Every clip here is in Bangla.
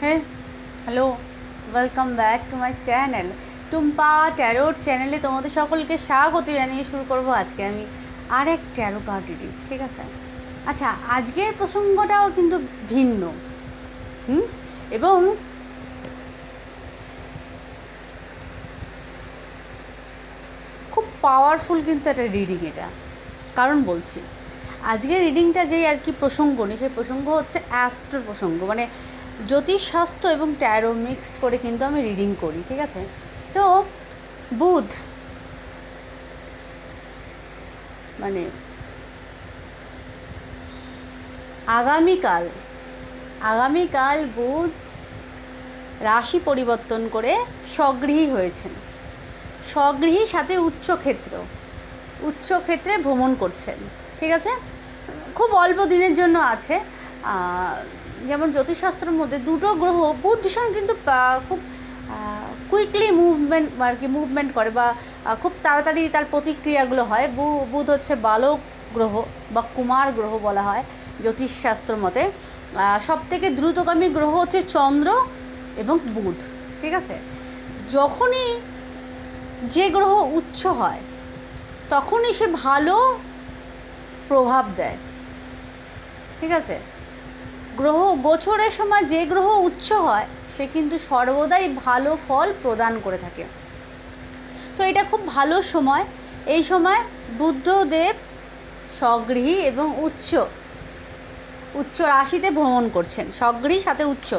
হ্যাঁ hello welcome back to my channel Tumpa ট্যারোর চ্যানেলে তোমাদের সকলকে স্বাগত জানিয়ে শুরু করব আজকে আমি আরেক ট্যারো কার্ড রিডিং ঠিক আছে? আচ্ছা আজকের প্রসঙ্গটাও কিন্তু ভিন্ন। হুম? এবং খুব পাওয়ারফুল কিন্তু একটা রিডিং এটা। কারণ বলছি, আজকের রিডিংটা যেই আর কি প্রসঙ্গ নেই, সেই প্রসঙ্গ হচ্ছে অ্যাস্ট্রোর প্রসঙ্গ। মানে জ্যোতিষশাস্ত্র এবং ট্যারো মিক্সড করে কিন্তু আমি রিডিং করি, ঠিক আছে? তো বুধ মানে আগামীকাল আগামীকাল বুধ রাশি পরিবর্তন করে স্বগৃহী হয়েছেন। স্বগৃহী সাথে উচ্চক্ষেত্র, উচ্চক্ষেত্রে ভ্রমণ করছেন, ঠিক আছে? খুব অল্প দিনের জন্য আছে যেমন জ্যোতিষশাস্ত্রের মধ্যে দুটো গ্রহ, বুধ, ভীষণ কিন্তু খুব কুইকলি মুভমেন্ট আর কি মুভমেন্ট করে বা খুব তাড়াতাড়ি তার প্রতিক্রিয়াগুলো হয়। বুধ হচ্ছে বালক গ্রহ বা কুমার গ্রহ বলা হয় জ্যোতিষশাস্ত্র মতে। সব থেকে দ্রুতগামী গ্রহ হচ্ছে চন্দ্র এবং বুধ, ঠিক আছে? যখনই যে গ্রহ উচ্চ হয়, তখনই সে ভালো প্রভাব দেয়, ঠিক আছে? গ্রহ, গোচরের সময় যে গ্রহ উচ্চ হয়, সে কিন্তু সর্বদাই ভালো ফল প্রদান করে থাকে। তো এটা খুব ভালো সময়। এই সময় বুদ্ধদেব স্বগৃহী এবং উচ্চ উচ্চ রাশিতে ভ্রমণ করছেন। স্বগৃহী সাথে উচ্চ,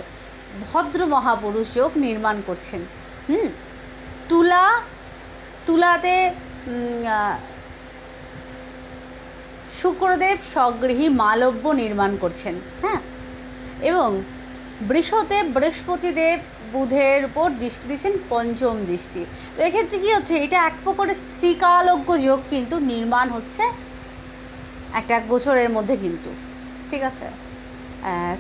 ভদ্র মহাপুরুষ যোগ নির্মাণ করছেন। হুম? তুলা, তুলাতে শুক্রদেব স্বগৃহী মালব্য নির্মাণ করছেন। হ্যাঁ? এবং বৃষতে বৃহস্পতিদেব বুধের উপর দৃষ্টি দিচ্ছেন পঞ্চম দৃষ্টি। তো এক্ষেত্রে কী হচ্ছে, এটা এক প্রকারের ত্রিকালজ্ঞ যোগ কিন্তু নির্মাণ হচ্ছে একটা গোচরের মধ্যে কিন্তু। ঠিক আছে?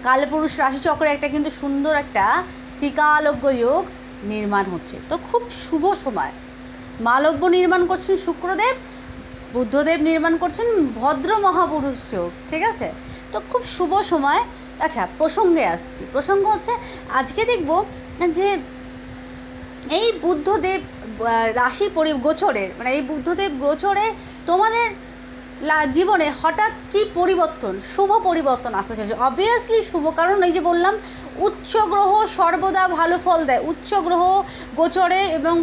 কালপুরুষ রাশিচক্রে একটা কিন্তু সুন্দর একটা ত্রিকালজ্ঞ যোগ নির্মাণ হচ্ছে। তো খুব শুভ সময়। মালব্য নির্মাণ করছেন শুক্রদেব, বুদ্ধদেব নির্মাণ করছেন ভদ্র মহাপুরুষ যোগ। ঠিক আছে? তো খুব শুভ সময়। আচ্ছা প্রসঙ্গে আসছি। প্রসঙ্গ হচ্ছে, আজকে দেখব যে এই বুদ্ধদেব রাশি পরি গোচরের মানে এই বুদ্ধদেব গোচরে তোমাদের জীবনে হঠাৎ কি পরিবর্তন, শুভ পরিবর্তন আসতে চলেছে? অবভিয়াসলি শুভ, কারণ এই যে বললাম, উচ্চ গ্রহ সর্বদা ভালো ফল দেয়। উচ্চ গ্রহ গোচরে এবং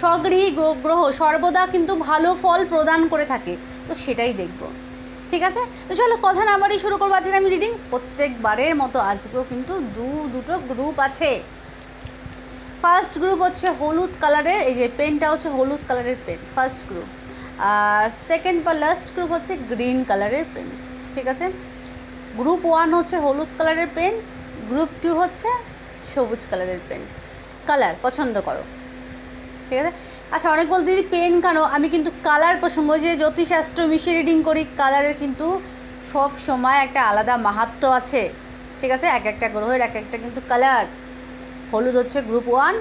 স্বগৃহী গ্রহ সর্বদা কিন্তু ভালো ফল প্রদান করে থাকে। তো সেটাই দেখব। ঠিক আছে? তো চলো, কথা না বাড়ি শুরু করব আজকে আমি রিডিং প্রত্যেকবারের মতো আজকেও কিন্তু দু, দুটো গ্রুপ আছে। ফার্স্ট গ্রুপ হচ্ছে হলুদ কালারের এই যে পেনটা হচ্ছে হলুদ কালারের পেন ফার্স্ট গ্রুপ আর সেকেন্ড বা লাস্ট গ্রুপ হচ্ছে গ্রিন কালারের পেন ঠিক আছে? গ্রুপ ওয়ান হচ্ছে হলুদ কালারের পেন গ্রুপ টু হচ্ছে সবুজ কালারের পেন কালার পছন্দ করো। ঠিক আছে? আচ্ছা অনেক বল দিদি পেন কেন? আমি কিন্তু কালার প্রসঙ্গ যে জ্যোতিষশাস্ত্র মিশিয়ে রিডিং করি কালারের কিন্তু সব সময় একটা আলাদা মাহাত্ম্য আছে। ঠিক আছে? এক একটা গ্রহের এক একটা কিন্তু কালার হলুদ হচ্ছে গ্রুপ ওয়ান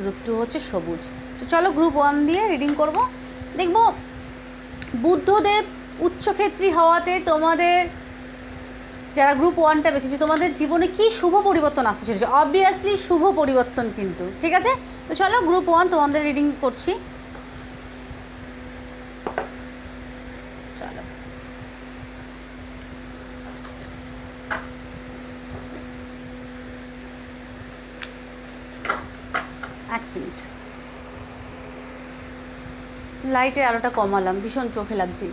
গ্রুপ টু হচ্ছে সবুজ। তো চলো গ্রুপ ওয়ান দিয়ে রিডিং করব। দেখব, বুদ্ধদেব উচ্চক্ষেত্রী হওয়াতে তোমাদের যারা গ্রুপ ওয়ানটা বেছেছে তোমাদের জীবনে কি শুভ পরিবর্তন আসতে চলেছে অবভিয়াসলি শুভ পরিবর্তন কিন্তু, ঠিক আছে? তো চলো গ্রুপ ওয়ান তোমাদের রিডিং করছি। লাইটের আলোটা কমালাম, ভীষণ চোখে লাগছিল।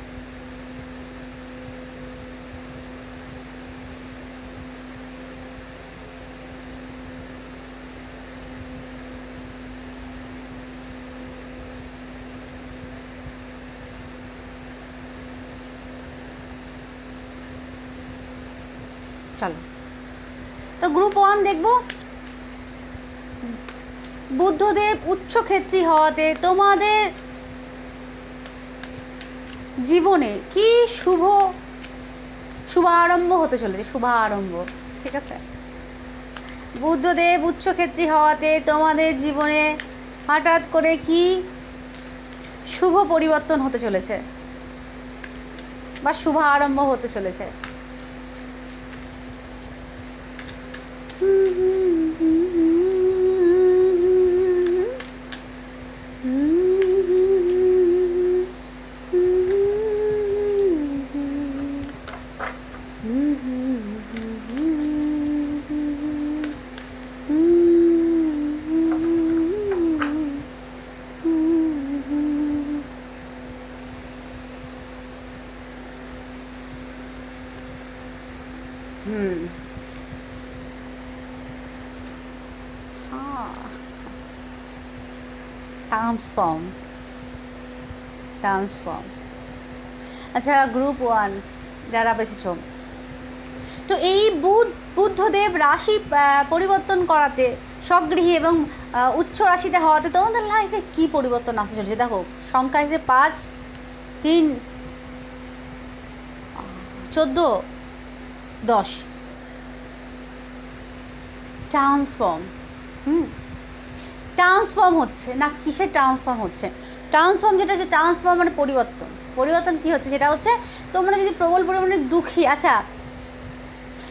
চলো। তো গ্রুপ ওয়ান দেখব। বুদ্ধদেব উচ্চক্ষেত্রী হওয়াতে তোমাদের জীবনে কি শুভ শুভ আরম্ভ হতে চলেছে? শুভ আরম্ভ ঠিক আছে? বুদ্ধদেব উচ্চক্ষেত্রী হওয়াতে তোমাদের জীবনে হঠাৎ করে কি শুভ পরিবর্তন হতে চলেছে? বা শুভ আরম্ভ হতে চলেছে? ট্রান্সফর্ম ট্রান্সফর্ম আচ্ছা গ্রুপ ওয়ান যারা বেছেছ। তো এই বুধ, বুদ্ধদেব রাশি পরিবর্তন করাতে, স্বগৃহী এবং উচ্চ রাশিতে হওয়াতে তোমাদের লাইফে কি পরিবর্তন আসতে চলেছে? দেখো সংখ্যা হিসেবে পাঁচ, তিন, চোদ্দ, দশ। ট্রান্সফর্ম হুম? ট্রান্সফর্ম হচ্ছে, না কিসের ট্রান্সফর্ম হচ্ছে? ট্রান্সফর্ম যেটা হচ্ছে, ট্রান্সফর্ম মানে পরিবর্তন। পরিবর্তন কি হচ্ছে? সেটা হচ্ছে তোমরা যদি প্রবল পরিমাণে দুঃখী আচ্ছা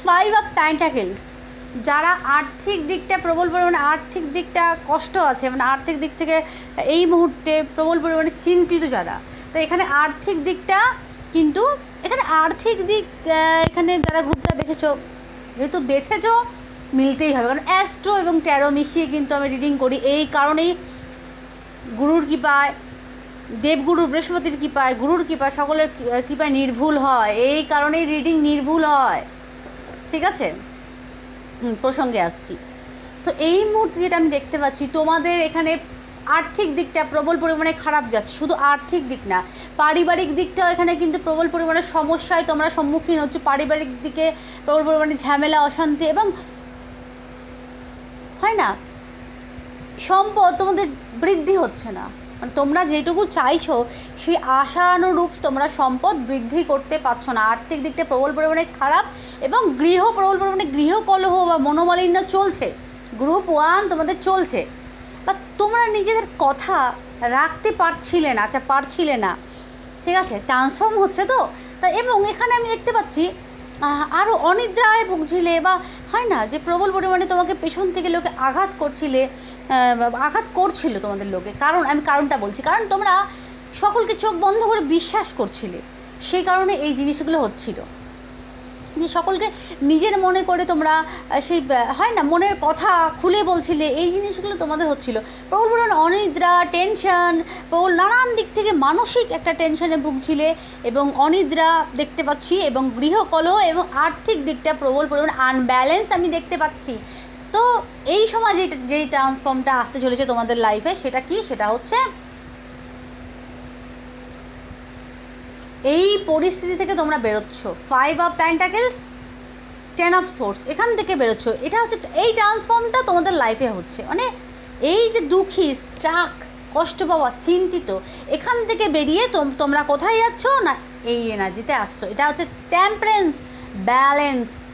ফাইভ অফ প্যান্টাকেলস যারা আর্থিক দিকটা, প্রবল পরিমাণে আর্থিক দিকটা কষ্ট আছে মানে আর্থিক দিক থেকে এই মুহূর্তে প্রবল পরিমাণে চিন্তিত যারা, তো এখানে আর্থিক দিকটা কিন্তু, এখানে আর্থিক দিক এখানে যারা গ্রুপটা বেছেছ, যেহেতু বেছেছো মিলতেই হবে। কারণ অ্যাস্ট্রো এবং ট্যারো মিশিয়ে কিন্তু আমি রিডিং করি। এই কারণেই গুরুর কৃপায়, দেবগুরু, বৃহস্পতির কৃপায়, গুরুর কৃপায় সকলের কৃপায় নির্ভুল হয়। এই কারণেই রিডিং নির্ভুল হয়। ঠিক আছে? প্রসঙ্গে আসছি। তো এই মুহূর্তে যেটা আমি দেখতে পাচ্ছি, তোমাদের এখানে আর্থিক দিকটা প্রবল পরিমাণে খারাপ যাচ্ছে। শুধু আর্থিক দিক না, পারিবারিক দিকটাও এখানে কিন্তু প্রবল পরিমাণে সমস্যায় তোমরা সম্মুখীন হচ্ছে। পারিবারিক দিকে প্রবল পরিমাণে ঝামেলা, অশান্তি এবং হয় না? সম্পদ তোমাদের বৃদ্ধি হচ্ছে না। মানে তোমরা যেটুকু চাইছো, সেই আশানুরূপ তোমরা সম্পদ বৃদ্ধি করতে পারছ না। আর্থিক দিকটা প্রবল পরিমাণে খারাপ এবং গৃহ প্রবল পরিমাণে গৃহকলহ বা মনোমালিন্য চলছে। গ্রুপ ওয়ান তোমাদের চলছে। বা তোমরা নিজেদের কথা রাখতে পারছিলে না আচ্ছা পারছিলে না। ঠিক আছে ট্রান্সফর্ম হচ্ছে তো? তা এবং এখানে আমি দেখতে পাচ্ছি আরও অনিদ্রায় ভুগছিলে বা হয় না যে প্রবল পরিমাণে তোমাকে পেছন থেকে লোকে আঘাত করছিলে আঘাত করছিল তোমাদের লোকে। কারণ, আমি কারণটা বলছি, কারণ তোমরা সকলকে চোখ বন্ধ করে বিশ্বাস করছিলে। সেই কারণে এই জিনিসগুলো হচ্ছিল। যে সকলকে নিজের মনে করে তোমরা সেই হয় না, মনের কথা খুলে বলছিলে, এই জিনিসগুলো তোমাদের হচ্ছিল। প্রবল পরিমাণে অনিদ্রা টেনশন প্রবল নানান দিক থেকে মানসিক একটা টেনশনে ভুগছিলে এবং অনিদ্রা দেখতে পাচ্ছি এবং গৃহকলহ এবং আর্থিক দিকটা প্রবল পরিমাণে আনব্যালেন্স আমি দেখতে পাচ্ছি। তো এই সময় যেই ট্রান্সফর্মটা আসতে চলেছে তোমাদের লাইফে সেটা কি? সেটা হচ্ছে এই পরিস্থিতি থেকে তোমরা বেরোচ্ছ। Five of pentacles ten of swords এখান থেকে বেরোচ্ছ। এটা হচ্ছে এই ট্রান্সফর্মটা তোমাদের লাইফে হচ্ছে। মানে এই যে দুঃখী স্ট্রাক কষ্ট পাওয়া, চিন্তিত, এখান থেকে বেরিয়ে তোম- তোমরা কোথায় যাচ্ছ না এই এনার্জিতে আসছো? এটা হচ্ছে টেম্পারেন্স ব্যালেন্স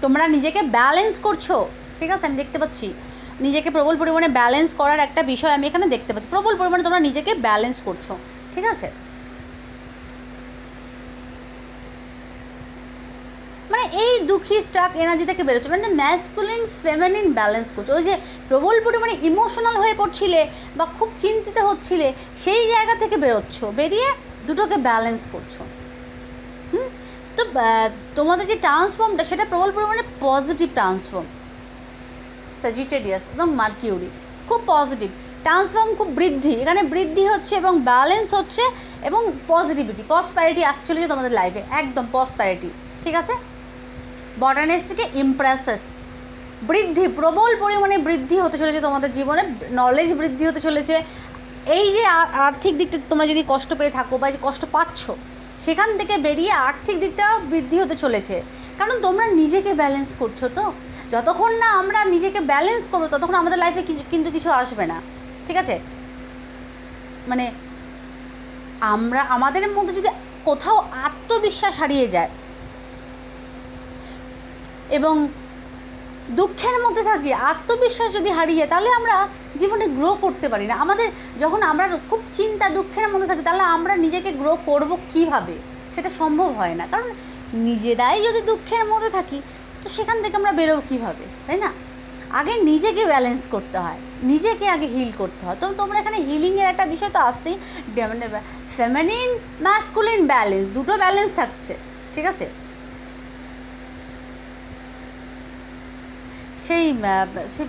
তোমরা নিজেকে ব্যালেন্স করছ। ঠিক আছে? আমি দেখতে পাচ্ছি। নিজেকে প্রবল পরিমাণে ব্যালেন্স করার একটা বিষয় আমি এখানে দেখতে পাচ্ছি। প্রবল পরিমাণে তোমরা নিজেকে ব্যালেন্স করছ। ঠিক আছে? এই দুঃখী স্টাক এনার্জি থেকে বেরোচ্ছে। মানে ম্যাসকুলিন ফেমিনিন ব্যালেন্স করছে। ওই যে প্রবল পরিমাণে ইমোশনাল হয়ে পড়ছিলে বা খুব চিন্তিত হচ্ছিলে, সেই জায়গা থেকে বেরোচ্ছ। বেরিয়ে দুটোকে ব্যালেন্স করছ। হুম? তো তোমাদের যে ট্রান্সফর্মটা সেটা প্রবল পরিমাণে পজিটিভ ট্রান্সফর্ম সাজিটেরিয়াস এবং মার্কিউরি খুব পজিটিভ ট্রান্সফর্ম খুব বৃদ্ধি। এখানে বৃদ্ধি হচ্ছে এবং ব্যালেন্স হচ্ছে এবং পজিটিভিটি পসপ্যারিটি আসতে চলেছে তোমাদের লাইফে একদম পসপ্যারিটি ঠিক আছে? বটানেস থেকে ইমপ্রেসেস বৃদ্ধি, প্রবল পরিমাণে বৃদ্ধি হতে চলেছে তোমাদের জীবনে নলেজ বৃদ্ধি হতে চলেছে। এই যে আর্থিক দিকটা তোমরা যদি কষ্ট পেয়ে থাকো বা যে কষ্ট পাচ্ছ, সেখান থেকে বেরিয়ে আর্থিক দিকটা বৃদ্ধি হতে চলেছে। কারণ তোমরা নিজেকে ব্যালেন্স করছ তো। যতক্ষণ না আমরা নিজেকে ব্যালেন্স করব, ততক্ষণ আমাদের লাইফে কিন্তু কিছু আসবে না। ঠিক আছে? মানে আমরা, আমাদের মধ্যে যদি কোথাও আত্মবিশ্বাস হারিয়ে যায় এবং দুঃখের মধ্যে থাকি, আত্মবিশ্বাস যদি হারিয়ে, তাহলে আমরা জীবনে গ্রো করতে পারি না। আমাদের যখন আমরা খুব চিন্তা, দুঃখের মধ্যে থাকি, তাহলে আমরা নিজেকে গ্রো করব কীভাবে? সেটা সম্ভব হয় না। কারণ নিজেরাই যদি দুঃখের মধ্যে থাকি, তো সেখান থেকে আমরা বেরোবো কীভাবে? তাই না? আগে নিজেকে ব্যালেন্স করতে হয়। নিজেকে আগে হিল করতে হয়। তো তোমরা এখানে হিলিংয়ের একটা বিষয় তো আসছেই। মানে ফেমিনিন ম্যাসকুলিন ব্যালেন্স দুটো ব্যালেন্স থাকছে। ঠিক আছে? সেই সেই,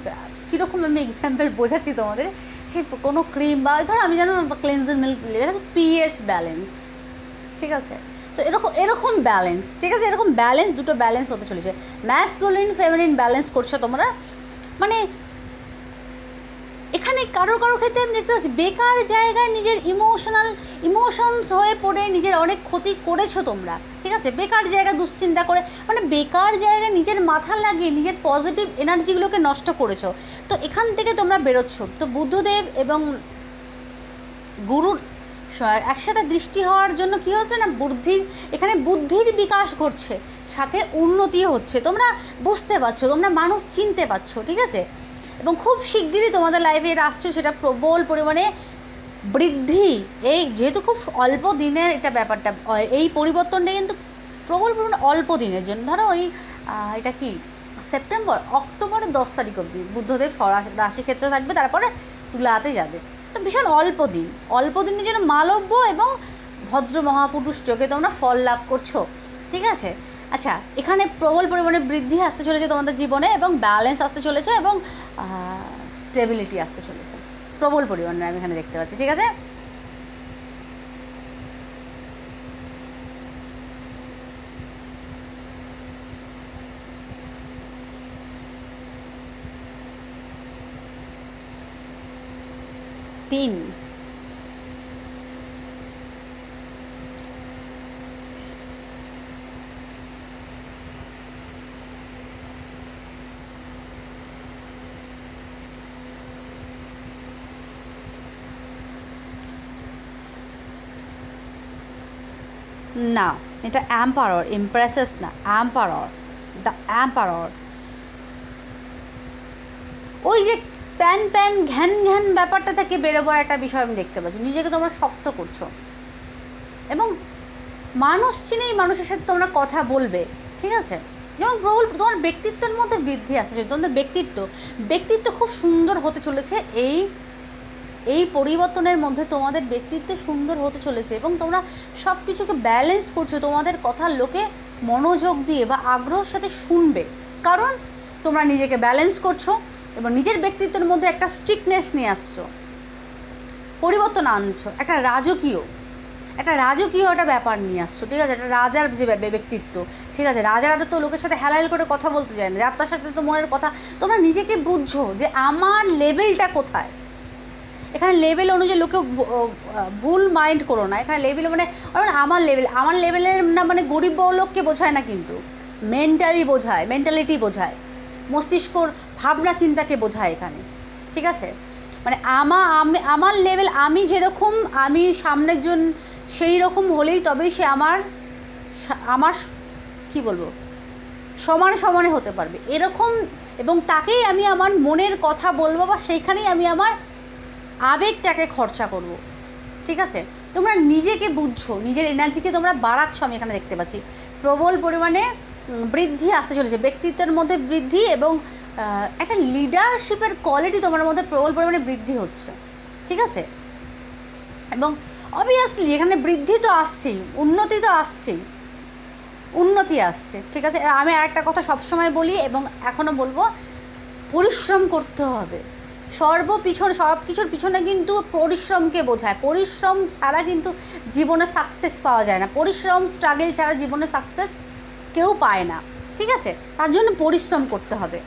কীরকম আমি এক্সাম্পল বোঝাচ্ছি তোমাদের, সেই কোনো ক্রিম বা, ধর আমি জানো ক্লিনজিং মিল্ক পিএইচ ব্যালেন্স ঠিক আছে? তো এরকম এরকম ব্যালেন্স ঠিক আছে? এরকম ব্যালেন্স দুটো ব্যালেন্স হতে চলেছে। ম্যাসকুলিন ফেমিনিন ব্যালেন্স করছ তোমরা মানে এখানে কারও কারও ক্ষেত্রে আমি দেখতে পাচ্ছি, বেকার জায়গায় নিজের ইমোশনাল ইমোশনস হয়ে পড়ে নিজের অনেক ক্ষতি করেছ তোমরা, ঠিক আছে? বেকার জায়গায় দুশ্চিন্তা করে মানে বেকার জায়গায় নিজের মাথা লাগিয়ে নিজের পজিটিভ এনার্জিগুলোকে নষ্ট করেছ। তো এখান থেকে তোমরা বেরোচ্ছ। তো বুদ্ধদেব এবং গুরুর একসাথে দৃষ্টি হওয়ার জন্য কি হচ্ছে না, বুদ্ধির, এখানে বুদ্ধির বিকাশ ঘটছে, সাথে উন্নতিও হচ্ছে। তোমরা বুঝতে পারছ, তোমরা মানুষ চিনতে পারছ, ঠিক আছে? এবং খুব শিগগিরই তোমাদের লাইফে এটা আসছে, সেটা প্রবল পরিমাণে বৃদ্ধি। এই যেহেতু খুব অল্প দিনের এটা ব্যাপারটা এই পরিবর্তনটা কিন্তু প্রবল পরিমাণে অল্প দিনের জন্য। ধরো ওই এটা কি? সেপ্টেম্বর অক্টোবরের দশ তারিখ অবধি বুদ্ধদেব রাশি ক্ষেত্রে থাকবে, তারপরে তুলাতে যাবে। তো ভীষণ অল্প দিন। অল্প দিনের জন্য মালব্য এবং ভদ্র মহাপুরুষ যোগে তোমরা ফল লাভ করছ। ঠিক আছে? আচ্ছা এখানে প্রবল পরিমাণে বৃদ্ধি আসতে চলেছে তোমাদের জীবনে এবং ব্যালেন্স আসতে চলেছে এবং স্টেবিলিটি আসতে চলেছে। প্রবল পরিমাণে আমি এখানে দেখতে পাচ্ছি, ঠিক আছে? তিন। না, এটা অ্যাম্পারর ইমপ্রেসেস না অ্যাম্পারর দ্য অ্যাম্পারর ওই যে প্যান প্যান ঘ্যান ঘ্যান ব্যাপারটা থেকে বেরোবার একটা বিষয় আমি দেখতে পাচ্ছি। নিজেকে তোমরা শক্ত করছ। এবং মানুষ চিনেই মানুষের সাথে তোমরা কথা বলবে, ঠিক আছে? যেমন প্রবল তোমার ব্যক্তিত্বের মধ্যে বৃদ্ধি আসছে তোমাদের ব্যক্তিত্ব ব্যক্তিত্ব খুব সুন্দর হতে চলেছে এই এই পরিবর্তনের মধ্যে তোমাদের ব্যক্তিত্ব সুন্দর হতে চলেছে এবং তোমরা সব কিছুকে ব্যালেন্স করছ, তোমাদের কথা লোকে মনোযোগ দিয়ে বা আগ্রহের সাথে শুনবে। কারণ তোমরা নিজেকে ব্যালেন্স করছ এবং নিজের ব্যক্তিত্বের মধ্যে একটা স্ট্রিকনেস নিয়ে আসছো। পরিবর্তন আনছো, একটা রাজকীয় একটা রাজকীয় একটা ব্যাপার নিয়ে আসছো, ঠিক আছে? একটা রাজার যে ব্যক্তিত্ব, ঠিক আছে? রাজারা তো লোকের সাথে হেলাইল করে কথা বলতে যায় না যাত্রার সাথে তো মনের কথা। তোমরা নিজেকে বুঝছ যে আমার লেভেলটা কোথায়? এখানে লেভেল অনুযায়ী লোকে ভুল মাইন্ড করো না। এখানে লেভেল মানে মানে আমার লেভেল আমার লেভেলের না মানে গরিব বড় লোককে বোঝায় না কিন্তু। মেন্টালি বোঝায় মেন্টালিটি বোঝায়। মস্তিষ্কর ভাবনা চিন্তাকে বোঝায় এখানে। ঠিক আছে? মানে আমি আমার লেভেল আমি যেরকম, আমি সামনের জন সেই রকম হলেই তবেই সে আমার আমার কি বলব? সমান সমানে হতে পারবে। এরকম, এবং তাকেই আমি আমার মনের কথা বলব বা সেইখানেই আমি আমার আবেগটাকে খরচা করব। ঠিক আছে? তোমরা নিজেকে বুঝছ, নিজের এনার্জিকে তোমরা বাড়াচ্ছ, আমি এখানে দেখতে পাচ্ছি। প্রবল পরিমাণে বৃদ্ধি আসতে চলেছে, ব্যক্তিত্বের মধ্যে বৃদ্ধি এবং একটা লিডারশিপের কোয়ালিটি তোমার মধ্যে প্রবল পরিমাণে বৃদ্ধি হচ্ছে। ঠিক আছে? এবং অবভিয়াসলি এখানে বৃদ্ধি তো আসছেই, উন্নতি তো আসছেই। উন্নতি আসছে, ঠিক আছে? আমি আর একটা কথা সবসময় বলি এবং এখনও বলব, পরিশ্রম করতে হবে। সর্ব পিছনে সব কিছুর পিছনে কিন্তু পরিশ্রমকে বোঝায়। পরিশ্রম ছাড়া কিন্তু জীবনে সাকসেস পাওয়া যায় না। পরিশ্রম স্ট্রাগল ছাড়া জীবনে সাকসেস কেউ পায় না। ঠিক আছে? তার জন্য পরিশ্রম করতে হবে।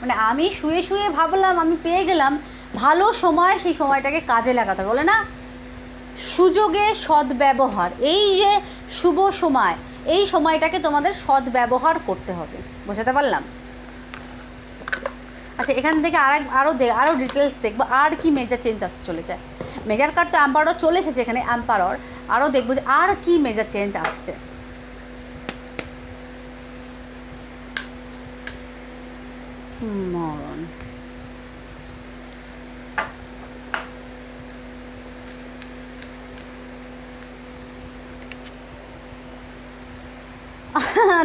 মানে আমি শুয়ে শুয়ে ভাবলাম, আমি পেয়ে গেলাম, ভালো সময় সেই সময়টাকে কাজে লাগাতে হবে। বলে না? সুযোগে সদ্ব্যবহার। এই যে শুভ সময়, এই সময়টাকে তোমাদের সদ্ব্যবহার করতে হবে। বোঝাতে পারলাম? আচ্ছা এখান থেকে আর আরও দে আরও ডিটেলস দেখব। আর কি মেজার চেঞ্জ আসতে চলেছে? মেজার কার্ড তো অ্যাম্পারর চলে এসেছে এখানে অ্যাম্পারর আরও দেখব যে আর কি মেজার চেঞ্জ আসছে। মরণ।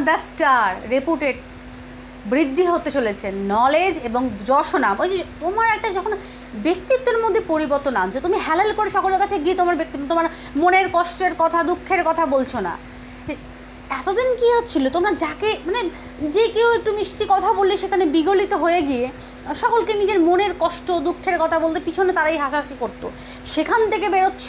দ্য স্টার রেপুটেড বৃদ্ধি হতে চলেছে। নলেজ এবং যশনাম ওই যে তোমার একটা যখন ব্যক্তিত্বের মধ্যে পরিবর্তন আনছো, তুমি হ্যালাল করে সকলের কাছে গিয়ে তোমার ব্যক্তিত্ব তোমার মনের কষ্টের কথা, দুঃখের কথা বলছো না। এতদিন কী হচ্ছিল? তোমরা যাকে মানে যে কেউ একটু মিষ্টি কথা বললে সেখানে বিগলিত হয়ে গিয়ে সকলকে নিজের মনের কষ্ট, দুঃখের কথা বলতে পিছনে তারাই হাসাহাসি করতো। সেখান থেকে বেরোচ্ছ,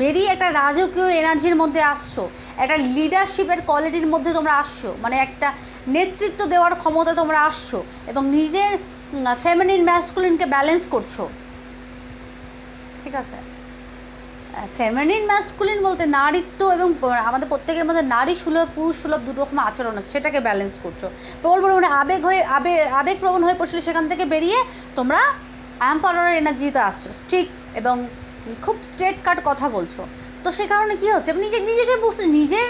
বেরিয়ে একটা রাজকীয় এনার্জির মধ্যে আসছো, একটা লিডারশিপের কোয়ালিটির মধ্যে তোমরা আসছো। মানে একটা নেতৃত্ব দেওয়ার ক্ষমতা তোমরা আসছো এবং নিজের ফেমিনিন ম্যাসকুলিনকে ব্যালেন্স করছ। ঠিক আছে? ফেমিনিন ম্যাসকুলিন বলতে নারীত্ব এবং আমাদের প্রত্যেকের মধ্যে নারী সুলভ, পুরুষ সুলভ দুটো রকম আচরণ আছে, সেটাকে ব্যালেন্স করছ। প্রবল পরিমাণে আবেগ হয়ে আবেগ আবেগপ্রবণ হয়ে পড়ছিল সেখান থেকে বেরিয়ে তোমরা অ্যাম্পারার এনার্জিতে আসছো। স্ট্রিক এবং খুব স্ট্রেট কাট কথা বলছো। তো সে কারণে কী হচ্ছে? নিজে, নিজেকে বুঝতে, নিজের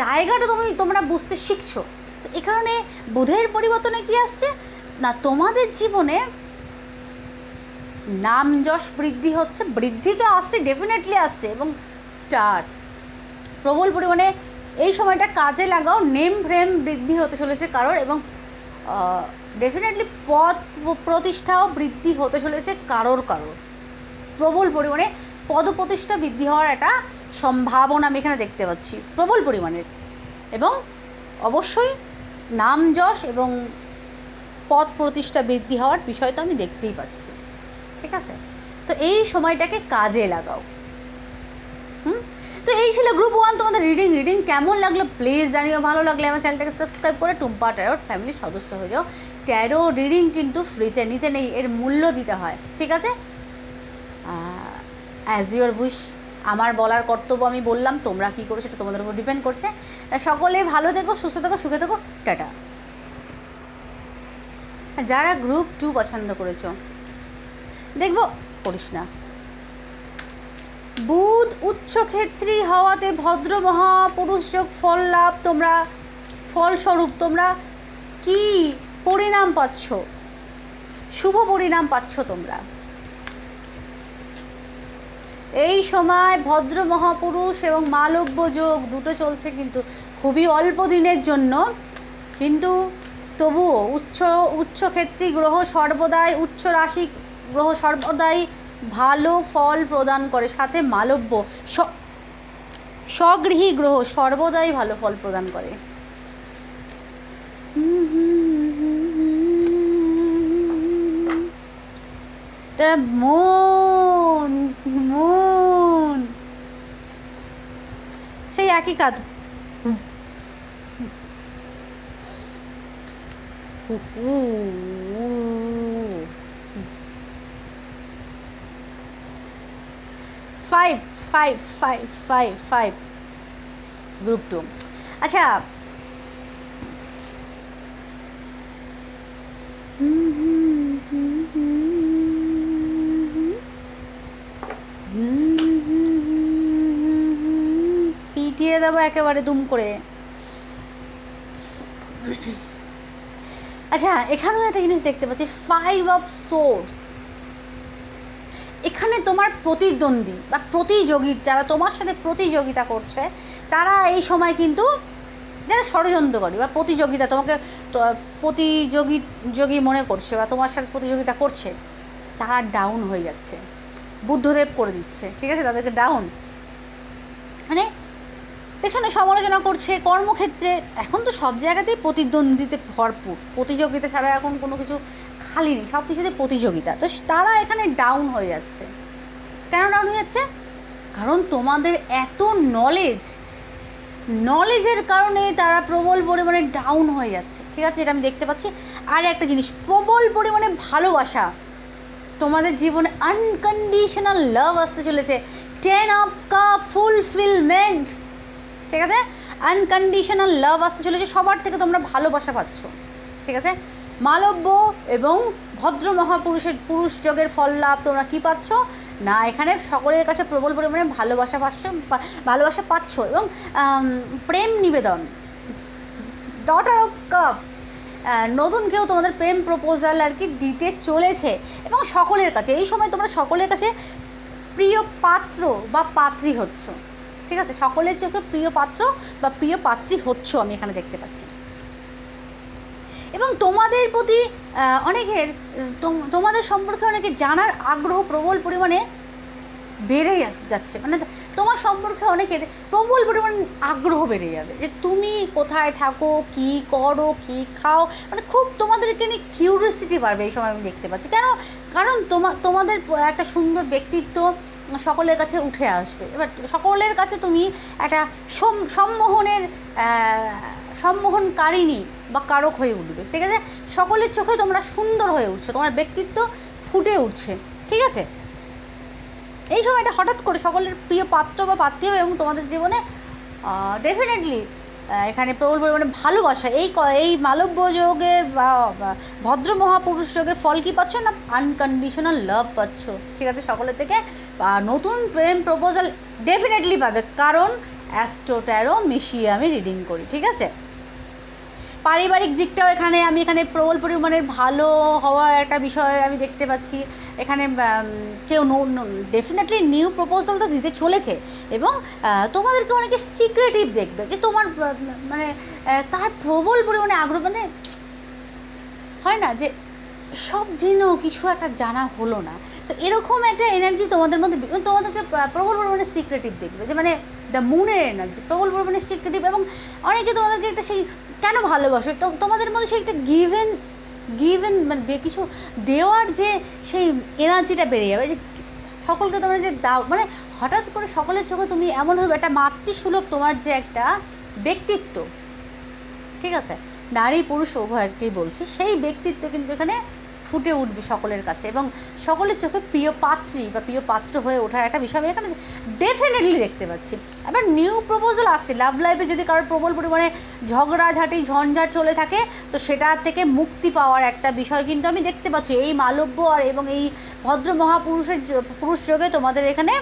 জায়গাটা তুমি, তোমরা বুঝতে শিখছো। তো এ কারণে বোধের পরিবর্তনে কি আসছে? না, তোমাদের জীবনে নাম যশ বৃদ্ধি হচ্ছে, বৃদ্ধি তো আসছে ডেফিনেটলি আসছে, এবং স্টার প্রবল পরিমাণে এই সময়টা কাজে লাগাও, নেম ফ্রেম বৃদ্ধি হতে চলেছে কারোর, এবং ডেফিনেটলি পদ প্রতিষ্ঠাও বৃদ্ধি হতে চলেছে কারোর কারোর। প্রবল পরিমাণে পদপ্রতিষ্ঠা বৃদ্ধি হওয়ার একটা সম্ভাবনা আমি এখানে দেখতে পাচ্ছি, প্রবল পরিমাণের, এবং অবশ্যই নাম যশ এবং পদ প্রতিষ্ঠা বৃদ্ধি হওয়ার বিষয় তো আমি দেখতেই পাচ্ছি। ঠিক আছে? তো এই সময়টাকে কাজে লাগাও। হুম? তো এই ছিল গ্রুপ ওয়ান তোমাদের রিডিং রিডিং কেমন লাগল? প্লিজ জানিও, ভালো লাগলে আমার চ্যানেলটাকে সাবস্ক্রাইব করে টুম্পা ট্যারোট ফ্যামিলির সদস্য হয়ে যাও ট্যারো রিডিং কিন্তু ফ্রিতে নিতে নেই, এর মূল্য দিতে হয়। ঠিক আছে? অ্যাজ ইউর উইশ আমার বলার কর্তব্য আমি বললাম, তোমরা কী করো সেটা তোমাদের উপর ডিপেন্ড করছে। সকলে ভালো থেকো, সুস্থ থেকো, সুখে থেকো, টাটা। যারা গ্রুপ টু পছন্দ করেছ, দেখব, করিস না। বুধ উচ্চক্ষেত্রী হওয়াতে ভদ্র মহাপুরুষ যোগ ফল লাভ, তোমরা ফলস্বরূপ তোমরা কি পরিণাম পাচ্ছ? শুভ পরিণাম পাচ্ছ তোমরা। এই সময় ভদ্র মহাপুরুষ এবং মালব্য যোগ দুটো চলছে কিন্তু খুবই অল্প দিনের জন্য। কিন্তু তবুও উচ্চ উচ্চক্ষেত্রী গ্রহ সর্বদাই, উচ্চ রাশি গ্রহ সর্বদাই ভালো ফল প্রদান করে। সাথে মালব্য স্বগৃহী গ্রহ সর্বদাই ভালো ফল প্রদান করে। তা মন মন সেই একই কাজ five five five five five group two আচ্ছা পিটিয়ে দেবো একেবারে দুম করে। আচ্ছা এখানেও একটা জিনিস দেখতে পাচ্ছি ফাইভ অফ সোর্স এখানে তোমার প্রতিদ্বন্দ্বী বা প্রতিযোগী, যারা তোমার সাথে প্রতিযোগিতা করছে, তারা এই সময় কিন্তু যারা ষড়যন্ত্রকারী বা প্রতিযোগিতা তোমাকে প্রতিযোগী, যোগী মনে করছে বা তোমার সাথে প্রতিযোগিতা করছে, তারা ডাউন হয়ে যাচ্ছে। বুদ্ধদেব করে দিচ্ছে, ঠিক আছে? তাদেরকে ডাউন মানে পেছনে সমালোচনা করছে, কর্মক্ষেত্রে, এখন তো সব জায়গাতেই প্রতিদ্বন্দ্বিতে ভরপুর। প্রতিযোগিতা ছাড়া এখন কোনো কিছু খালি নেই, সব কিছুতে প্রতিযোগিতা। তো তারা এখানে ডাউন হয়ে যাচ্ছে। কেন ডাউন হয়ে যাচ্ছে? কারণ তোমাদের এত নলেজ নলেজের কারণে তারা প্রবল পরিমাণে ডাউন হয়ে যাচ্ছে, ঠিক আছে? এটা আমি দেখতে পাচ্ছি। আর একটা জিনিস, প্রবল পরিমাণে ভালোবাসা তোমাদের জীবনে আনকন্ডিশনাল লাভ আসতে চলেছে। টেন অফ কাপ ফুলফিলমেন্ট ঠিক আছে? আনকন্ডিশনাল লাভ আসতে চলেছে, সবার থেকে তোমরা ভালোবাসা পাচ্ছ। ঠিক আছে? মালব্য এবং ভদ্র মহাপুরুষের পুরুষ যোগের ফল লাভ তোমরা কী পাচ্ছ? না, এখানে সকলের কাছে প্রবল পরিমাণে ভালোবাসা পাচ্ছ ভালোবাসা পাচ্ছ এবং প্রেম নিবেদন। ডটার অফ কাপ নতুন কেউ তোমাদের প্রেম প্রপোজাল আর কি দিতে চলেছে এবং সকলের কাছে, এই সময় তোমরা সকলের কাছে প্রিয় পাত্র বা পাত্রী হচ্ছ। ঠিক আছে? সকলের চোখে প্রিয় পাত্র বা প্রিয় পাত্রী হচ্ছ আমি এখানে দেখতে পাচ্ছি। এবং তোমাদের প্রতি অনেকের তোমাদের সম্পর্কে অনেকে জানার আগ্রহ প্রবল পরিমাণে বেড়ে যাচ্ছে। মানে তোমার সম্পর্কে অনেকের প্রবল পরিমাণ আগ্রহ বেড়ে যাবে যে তুমি কোথায় থাকো, কি করো, কি খাও? মানে খুব তোমাদেরকে নিয়ে কিউরিয়াসিটি বাড়বে এই সময় আমি দেখতে পাচ্ছি। কেন? কারণ তোমা, তোমাদের একটা সুন্দর ব্যক্তিত্ব সকলের কাছে উঠে আসবে। এবার সকলের কাছে তুমি একটা সম- সম্মোহনের সম্মোহনকারিণী বা কারক হয়ে উঠবে, ঠিক আছে? সকলের চোখে তোমরা সুন্দর হয়ে উঠছো, তোমার ব্যক্তিত্ব ফুটে উঠছে, ঠিক আছে? এই সময়টা হঠাৎ করে সকলের প্রিয় পাত্র বা পাত্রী হবে এবং তোমাদের জীবনে ডেফিনেটলি এখানে প্রবল পরিমাণে ভালোবাসা। এই এই মালব্য যোগের বা বা, ভদ্র মহাপুরুষ যোগের ফল কী পাচ্ছ না আনকন্ডিশনাল লাভ পাচ্ছ? ঠিক আছে, সকলের থেকে নতুন প্রেম প্রপোজাল ডেফিনেটলি পাবে। কারণ অ্যাস্ট্রোট্যারো মিশিয়ে আমি রিডিং করি, ঠিক আছে? পারিবারিক দিকটাও এখানে, আমি এখানে প্রবল পরিমাণে ভালো হওয়ার একটা বিষয় আমি দেখতে পাচ্ছি। এখানে কেউ ডেফিনেটলি নিউ প্রপোজাল তো দিতে চলেছে এবং তোমাদেরকে অনেকে সিক্রেটিভ দেখবে যে তোমার মানে তার প্রবল পরিমাণে আগ্রহ মানে হয় না যে সব জেনেও কিছু একটা জানা হলো না। তো এরকম একটা এনার্জি তোমাদের মধ্যে, তোমাদেরকে প্রবল পরিমাণে সিক্রেটিভ দেখবে যে মানে দ্য মুনের এনার্জি প্রবল পরিমাণে সিক্রেটিভ এবং অনেকে তোমাদেরকে একটা সেই, কেন ভালোবাসো? তোমাদের মধ্যে সেই একটা গিভেন গিভেন মানে কিছু দেওয়ার যে সেই এনার্জিটা বেড়ে যাবে, যে সকলকে তোমরা যে দাও মানে হঠাৎ করে সকলের চোখে তুমি এমন হবে একটা মাতৃসুলভ তোমার যে একটা ব্যক্তিত্ব, ঠিক আছে? নারী, পুরুষ উভয়কেই বলছি, সেই ব্যক্তিত্ব কিন্তু এখানে ফুটে উঠবে সকলের কাছে এবং সকলের চোখে প্রিয় পাত্রী বা প্রিয় পাত্র হয়ে ওঠার একটা বিষয় আমি এখানে ডেফিনেটলি দেখতে পাচ্ছি। এবার নিউ প্রপোজাল আসছে লাভ লাইফে যদি কারোর প্রবল পরিমাণে ঝগড়াঝাটি ঝঞ্ঝাট চলে থাকে, তো সেটা থেকে মুক্তি পাওয়ার একটা বিষয় কিন্তু আমি দেখতে পাচ্ছি। এই মালব্য আর এবং এই ভদ্র মহাপুরুষের পুরুষ যোগে তোমাদের এখানে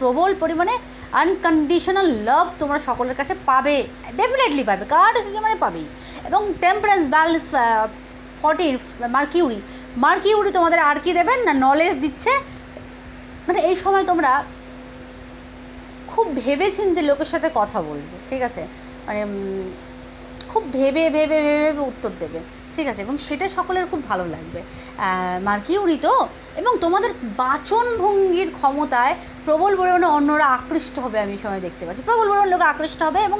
প্রবল পরিমাণে আনকন্ডিশনাল লাভ তোমরা সকলের কাছে পাবে ডেফিনেটলি পাবে। কার্ড এসেছে মানে পাবেই। এবং temperance balance fourteen Mercury Mercury তোমাদের আর কি দেবেন? না নলেজ দিচ্ছে? মানে এই সময় তোমরা খুব ভেবে চিন্তে লোকের সাথে কথা বলবে, ঠিক আছে? মানে খুব ভেবে ভেবে ভেবে উত্তর দেবে, ঠিক আছে? এবং সেটা সকলের খুব ভালো লাগবে। মার্কিউরি তো, এবং তোমাদের বাচন ভঙ্গির ক্ষমতায় প্রবল পরিমাণে অন্যরা আকৃষ্ট হবে আমি সময় দেখতে পাচ্ছি। প্রবল পরিমাণে লোক আকৃষ্ট হবে এবং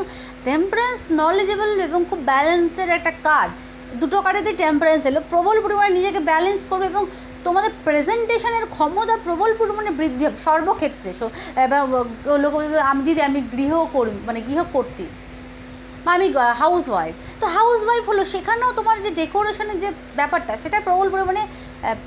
টেম্পারেন্স নলেজেবল এবং খুব ব্যালেন্সের একটা কার্ড দুটো কার্ডেতেই টেম্পারেন্স এলো। প্রবল পরিমাণে নিজেকে ব্যালেন্স করবে এবং তোমাদের প্রেজেন্টেশনের ক্ষমতা প্রবল পরিমাণে বৃদ্ধি হবে সর্বক্ষেত্রে। লোক আমি দিদি, আমি গৃহ করি মানে গৃহ কর্তী বা আমি হাউস ওয়াইফ তো হাউস ওয়াইফ হলো, সেখানেও তোমার যে ডেকোরেশনের যে ব্যাপারটা, সেটা প্রবল পরিমাণে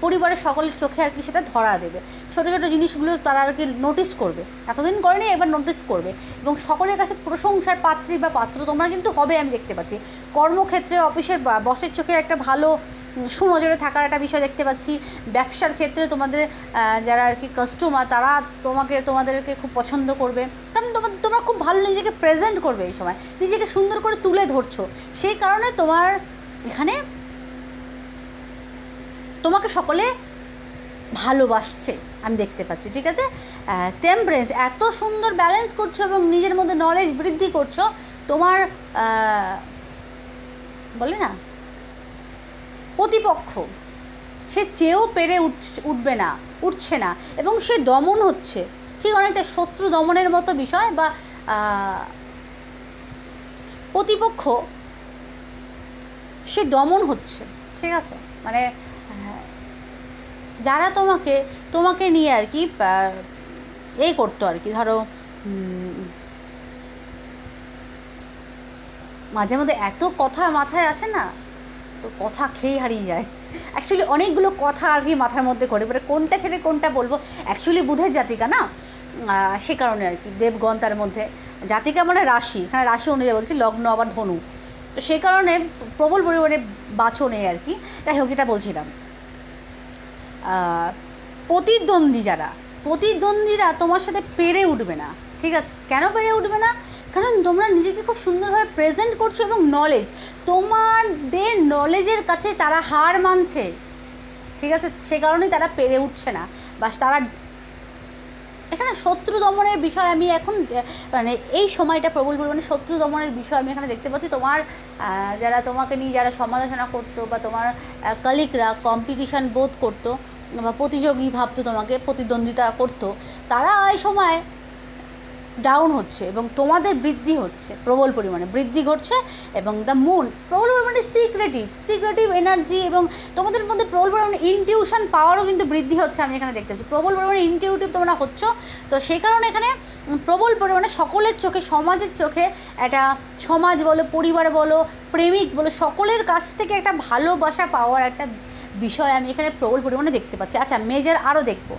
পরিবারের সকলের চোখে আর কি সেটা ধরা দেবে। ছোটো ছোটো জিনিসগুলো তারা আর কি নোটিস করবে। এতদিন করেনি, এবার নোটিস করবে। এবং সকলের কাছে প্রশংসার পাত্রী বা পাত্র তোমরা কিন্তু হবে আমি দেখতে পাচ্ছি। কর্মক্ষেত্রে অফিসের বসের চোখে একটা ভালো সুনজরে থাকার একটা বিষয় দেখতে পাচ্ছি। ব্যবসার ক্ষেত্রে তোমাদের যারা আর কি কাস্টমার তারা তোমাকে, তোমাদেরকে খুব পছন্দ করবে। কারণ তোমাদের, তোমরা খুব ভালো নিজেকে প্রেজেন্ট করবে এই সময়। নিজেকে সুন্দর করে তুলে ধরছো। সেই কারণে তোমার এখানে তোমাকে সকলে ভালোবাসছে, আমি দেখতে পাচ্ছি, ঠিক আছে? টেম্পারেন্স এত সুন্দর ব্যালেন্স করছ এবং নিজের মধ্যে নলেজ বৃদ্ধি করছ, তোমার বলে না? প্রতিপক্ষ, সে চেয়েও পেরে উঠ- উঠবে না, উঠছে না, এবং সে দমন হচ্ছে। ঠিক অনেকটা শত্রু দমনের মতো বিষয় বা প্রতিপক্ষ, সে দমন হচ্ছে, ঠিক আছে? মানে যারা তোমাকে তোমাকে নিয়ে আর কি এই করতো আর কি, ধরো মাঝে মধ্যে এত কথা মাথায় আসে না, তো কথা খেয়ে হারিয়ে যায়। অ্যাকচুয়ালি অনেকগুলো কথা আর কি মাথার মধ্যে করে, এবারে কোনটা ছেড়ে কোনটা বলব? অ্যাকচুয়ালি বুধের জাতিকা না? সে কারণে আর কি দেবগণ তার মধ্যে। জাতিকা মানে রাশি এখানে রাশি অনুযায়ী বলছি, লগ্ন আবার ধনু। তো সেই কারণে প্রবল পরিমাণে বাচনে আর কি। যাই হোক, এটা বলছিলাম। প্রতিদ্বন্দ্বী যারা, প্রতিদ্বন্দ্বীরা তোমার সাথে পেরে উঠবে না, ঠিক আছে? কেন পেরে উঠবে না? কারণ তোমরা নিজেকে খুব সুন্দরভাবে প্রেজেন্ট করছ এবং নলেজ তোমাদের নলেজের কাছে তারা হার মানছে, ঠিক আছে? সে কারণেই তারা পেরে উঠছে না, বা তারা এখানে শত্রু দমনের বিষয় আমি এখন মানে এই সময়টা প্রবল মানে শত্রু দমনের বিষয় আমি এখানে দেখতে পাচ্ছি। তোমার যারা তোমাকে নিয়ে যারা সমালোচনা করতো বা তোমার কলিকরা কম্পিটিশান বোধ করতো বা প্রতিযোগী ভাবতো তোমাকে, প্রতিদ্বন্দ্বিতা করতো, তারা এই সময় ডাউন হচ্ছে এবং তোমাদের বৃদ্ধি হচ্ছে, প্রবল পরিমাণে বৃদ্ধি ঘটছে এবং দ্য মুন প্রবল পরিমাণে সিক্রেটিভ সিক্রেটিভ এনার্জি এবং তোমাদের মধ্যে প্রবল পরিমাণে ইনটিউশন পাওয়ারও কিন্তু বৃদ্ধি হচ্ছে আমি এখানে দেখতে পাচ্ছি। প্রবল পরিমাণে ইনটিউটিভ তোমরা হচ্ছ। তো সেই কারণে এখানে প্রবল পরিমাণে সকলের চোখে, সমাজের চোখে একটা সমাজ বলো, পরিবার বলো, প্রেমিক বলো, সকলের কাছ থেকে একটা ভালোবাসা পাওয়ার একটা বিষয় আমি এখানে প্রবল পরিমাণে দেখতে পাচ্ছি। আচ্ছা মেজর আরও দেখব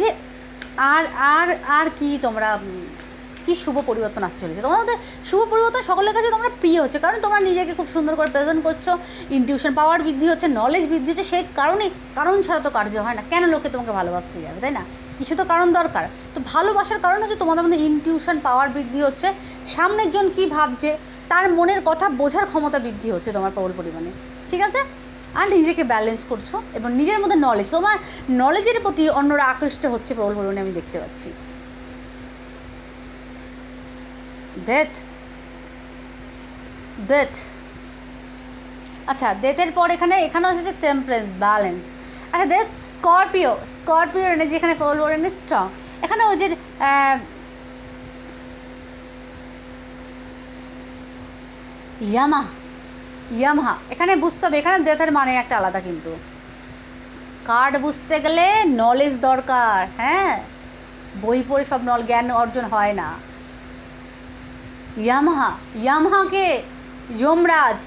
যে আর আর আর কি তোমরা কি শুভ পরিবর্তন আসতে চলেছে? তোমাদের শুভ পরিবর্তন সকলের কাছে তোমরা প্রিয় হচ্ছে, কারণ তোমরা নিজেকে খুব সুন্দর করে প্রেজেন্ট করছ ইনটিউশন পাওয়ার বৃদ্ধি হচ্ছে নলেজ বৃদ্ধি হচ্ছে সেই কারণে কারণ ছাড়া তো কার্য হয় না। কেন লোকে তোমাকে ভালোবাসতে যাবে, তাই না? কিছু তো কারণ দরকার। তো ভালোবাসার কারণ হচ্ছে তোমাদের মধ্যে ইনটিউশন পাওয়ার বৃদ্ধি হচ্ছে সামনের জন কী ভাবছে, তার মনের কথা বোঝার ক্ষমতা বৃদ্ধি হচ্ছে তোমার প্রবল পরিমাণে। ঠিক আছে? আর নিজেকে ব্যালেন্স করছ এবং নিজের মধ্যে নলেজ তোমার নলেজের প্রতি অন্যরা আকৃষ্ট হচ্ছে প্রবল পরিমাণে আমি দেখতে পাচ্ছি। ডেথ ডেথ আচ্ছা ডেথের পর এখানে এখানে হচ্ছে টেম্পারেন্স ব্যালেন্স আচ্ছা ডেথ স্করপিও স্করপিও এনার্জি এখানে প্রবল পরিমাণে স্ট্রং এখানে ওই যে ইয়ামা ইয়ামহা। এখানে বুঝতে হবে, এখানে ডেথের মানে একটা আলাদা কিন্তু। কার্ড বুঝতে গেলে নলেজ দরকার হ্যাঁ? বই পড়ে সব নল জ্ঞান অর্জন হয় না। ইয়ামাহা, ইয়ামহাকে যমরাজ,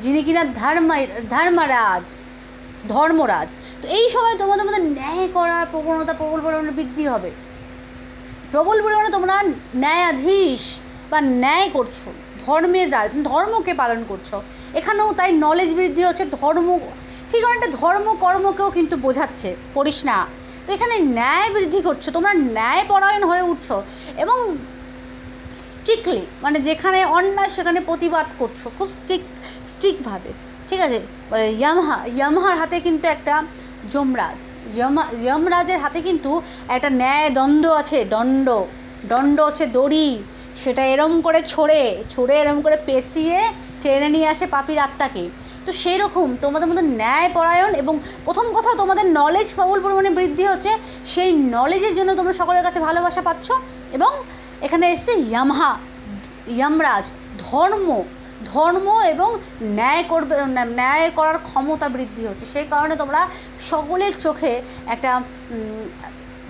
যিনি কিনা ধর্ম, ধর্মরাজ ধর্মরাজ। তো এই সময় তোমাদের মধ্যে ন্যায় করার প্রবণতা, প্রবল পরিমাণে বৃদ্ধি হবে। প্রবল পরিমাণে তোমরা ন্যায়াধীশ বা ন্যায় করছ, ধর্মের ধর্মকে পালন করছ। এখানেও তাই নলেজ বৃদ্ধি হচ্ছে, ধর্ম, ঠিক অনেকটা ধর্ম, কর্মকেও কিন্তু বোঝাচ্ছে করিস না। তো এখানে ন্যায় বৃদ্ধি করছ, তোমরা ন্যায় পরায়ণ হয়ে উঠছো এবং স্ট্রিক্টলি মানে যেখানে অন্যায় সেখানে প্রতিবাদ করছ, খুব স্ট্রিক স্ট্রিক্টভাবে ঠিক আছে? ইয়ামাহা, ইয়ামাহার হাতে কিন্তু একটা যমরাজ যমা যমরাজের হাতে কিন্তু একটা ন্যায় দ্বন্দ্ব আছে, দণ্ড দণ্ড হচ্ছে দড়ি, সেটা এরম করে ছড়ে ছড়ে এরম করে পেঁচিয়ে টেনে নিয়ে আসে পাপির আত্মাকে। তো সেই রকম তোমাদের মধ্যে ন্যায় পরায়ণ এবং প্রথম কথা তোমাদের নলেজ প্রবল পরিমাণে বৃদ্ধি হচ্ছে, সেই নলেজের জন্য তোমরা সকলের কাছে ভালোবাসা পাচ্ছ এবং এখানে এসছে ইয়ামহা, ইয়ামরাজ, ধর্ম। ধর্ম এবং ন্যায় করবে, ন্যায় করার ক্ষমতা বৃদ্ধি হচ্ছে। সেই কারণে তোমরা সকলের চোখে একটা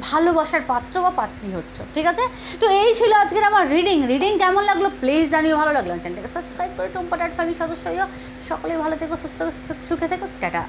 ভালোবাসার পাত্র বা পাত্রী হচ্ছ ঠিক আছে? তো এই ছিল আজকের আমার রিডিং রিডিং কেমন লাগল? প্লিজ জানিও ভালো লাগল। চ্যানেলটাকে সাবস্ক্রাইব করে টুম্পা টাট ফ্যামিলি সদস্য হইও। সকলেই ভালো থেকো সুস্থ থেকো, সুখে থেকো। টাটা।